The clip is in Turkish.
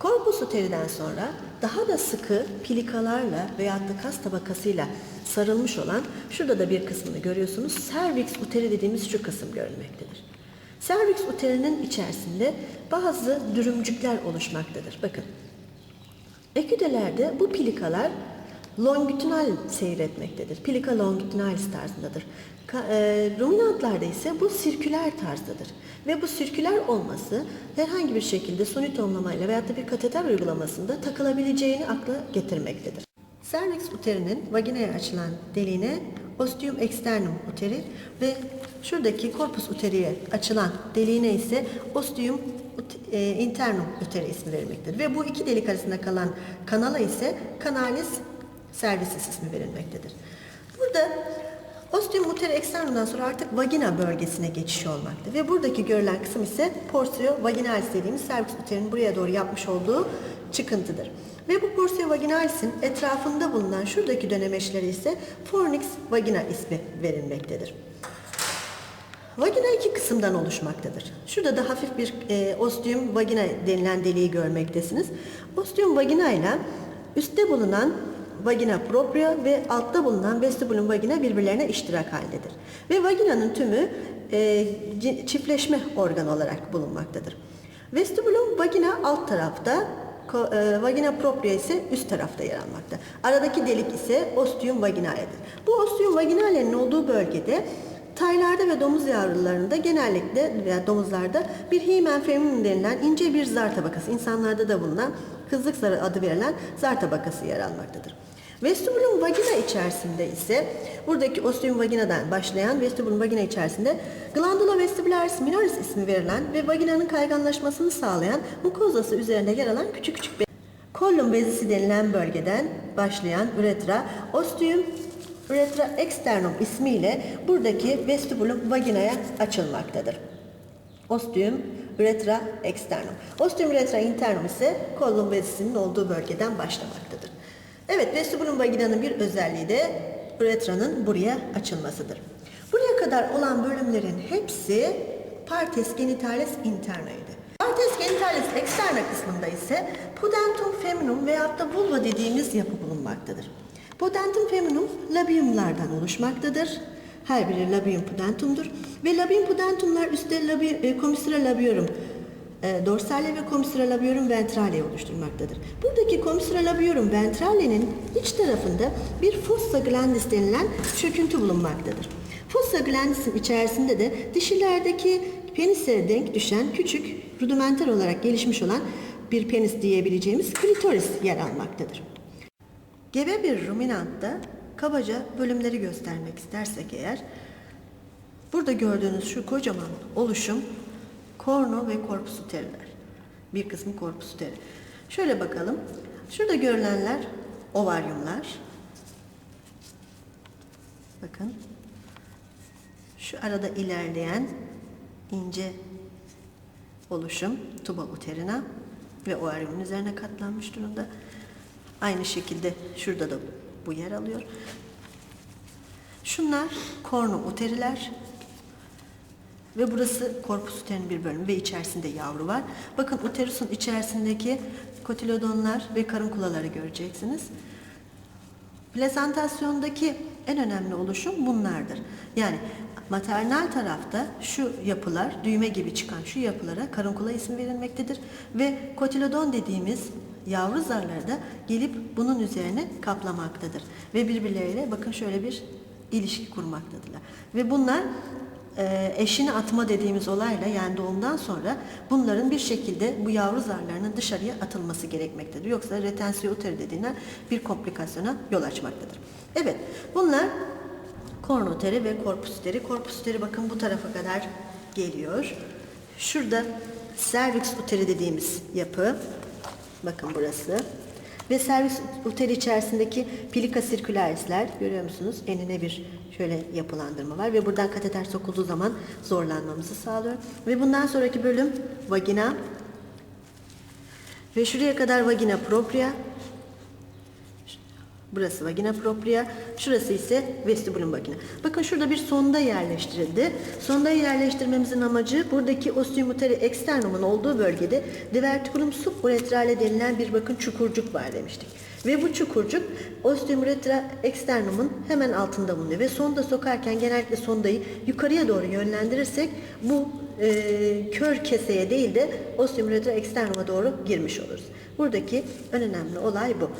Korpus uteriden sonra daha da sıkı pilikalarla veyahut da kas tabakasıyla sarılmış olan, şurada da bir kısmını görüyorsunuz, cervix uteri dediğimiz şu kısım görülmektedir. Cervix uterinin içerisinde bazı dürümcükler oluşmaktadır. Bakın, Eküdelerde bu pilikalar longitudinal seyretmektedir. Pilika longitudinalis tarzındadır. E, ruminantlarda ise bu sirküler tarzdadır. Ve bu sirküler olması herhangi bir şekilde suni tohumlamayla veyahut da bir kateter uygulamasında takılabileceğini akla getirmektedir. Cervix uterinin vaginaya açılan deliğine ostium externum uteri ve şuradaki corpus uteriye açılan deliğine ise ostium e, internum uteri ismi verilmektedir. Ve bu iki delik arasında kalan kanala ise canalis cervicis ismi verilmektedir. Burada ostium uteri externum'dan sonra artık vagina bölgesine geçiş olmakta. Ve buradaki görülen kısım ise portio vaginalis dediğimiz cervix uterinin buraya doğru yapmış olduğu çıkıntıdır. Ve bu portio vaginalis'in etrafında bulunan şuradaki dönemeçleri ise fornix vagina ismi verilmektedir. Vagina iki kısımdan oluşmaktadır. Şurada da hafif bir e, ostium vagina denilen deliği görmektesiniz. Ostium vagina ile üstte bulunan vagina propria ve altta bulunan vestibulum vagina birbirlerine iştirak haldedir. Ve vaginanın tümü e, çiftleşme organı olarak bulunmaktadır. Vestibulum vagina alt tarafta, e, vagina propria ise üst tarafta yer almakta. Aradaki delik ise ostium vaginaledir. Bu ostium vaginalenin olduğu bölgede Taylarda ve domuz yavrularında genellikle veya domuzlarda bir himen feminum denilen ince bir zar tabakası, insanlarda da bulunan kızlık zarı adı verilen zar tabakası yer almaktadır. Vestibulum vagina içerisinde ise buradaki ostium vaginadan başlayan vestibulum vagina içerisinde glandula vestibularis minoris ismi verilen ve vaginanın kayganlaşmasını sağlayan mukozası üzerinde yer alan küçük küçük Kollum bezisi denilen bölgeden başlayan üretra, ostium Uretra externum ismiyle buradaki vestibulum vaginaya açılmaktadır. Ostium uretra externum. Ostium uretra internum ise kollum bezisinin olduğu bölgeden başlamaktadır. Evet, vestibulum vaginanın bir özelliği de uretranın buraya açılmasıdır. Buraya kadar olan bölümlerin hepsi partes genitalis internaydı. Partes genitalis externa kısmında ise pudentum feminum veyahut da vulva dediğimiz yapı bulunmaktadır. Pudentum feminum labiumlardan oluşmaktadır. Her biri labium pudentumdur. Ve labium pudentumlar üstte labi, e, commissura labiorum e, dorsale ve commissura labiorum ventrale oluşturmaktadır. Buradaki commissura labiorum ventrale'nin iç tarafında bir fossa glandis denilen çöküntü bulunmaktadır. Fossa glandis'in içerisinde de dişilerdeki penise denk düşen küçük rudimenter olarak gelişmiş olan bir penis diyebileceğimiz klitoris yer almaktadır. Gebe bir ruminantta kabaca bölümleri göstermek istersek eğer, burada gördüğünüz şu kocaman oluşum korno ve korpus uteriler. Bir kısmı korpus uteri. Şöyle bakalım. Şurada görülenler ovaryumlar. Bakın. Şu arada ilerleyen ince oluşum tuba uterina ve ovaryumun üzerine katlanmış durumda. Aynı şekilde şurada da bu yer alıyor. Şunlar kornu uteriler ve burası korpus uterinin bir bölümü ve içerisinde yavru var. Bakın uterusun içerisindeki kotilodonlar ve karunkulaları göreceksiniz. Plazantasyondaki en önemli oluşum bunlardır. Yani maternal tarafta şu yapılar, düğme gibi çıkan şu yapılara karunkula isim verilmektedir. Ve kotilodon dediğimiz yavru zarları da gelip bunun üzerine kaplamaktadır. Ve birbirleriyle bakın şöyle bir ilişki kurmaktadırlar. Ve bunlar e, eşini atma dediğimiz olayla yani doğumdan sonra bunların bir şekilde bu yavru zarlarının dışarıya atılması gerekmektedir. Yoksa retensio uteri dediğinden bir komplikasyona yol açmaktadır. Evet bunlar korn uteri ve korpus uteri. Korpus uteri bakın bu tarafa kadar geliyor. Şurada cervix uteri dediğimiz yapı. Bakın burası. Ve servis uteri içerisindeki pilika sirkülarisler görüyor musunuz? Enine bir şöyle yapılandırma var ve buradan kateter sokulduğu zaman zorlanmamızı sağlıyor. Ve bundan sonraki bölüm vagina ve şuraya kadar vagina propria Burası vagina propria, şurası ise vestibulum vagina. Bakın şurada bir sonda yerleştirildi. Sondayı yerleştirmemizin amacı buradaki ostium uteri externumun olduğu bölgede diverticulum suburetrale denilen bir bakın çukurcuk var demiştik. Ve bu çukurcuk ostium uretra externumun hemen altında bulunuyor. Ve sonda sokarken genellikle sondayı yukarıya doğru yönlendirirsek bu e, kör keseye değil de ostium uretra externuma doğru girmiş oluruz. Buradaki en önemli olay bu.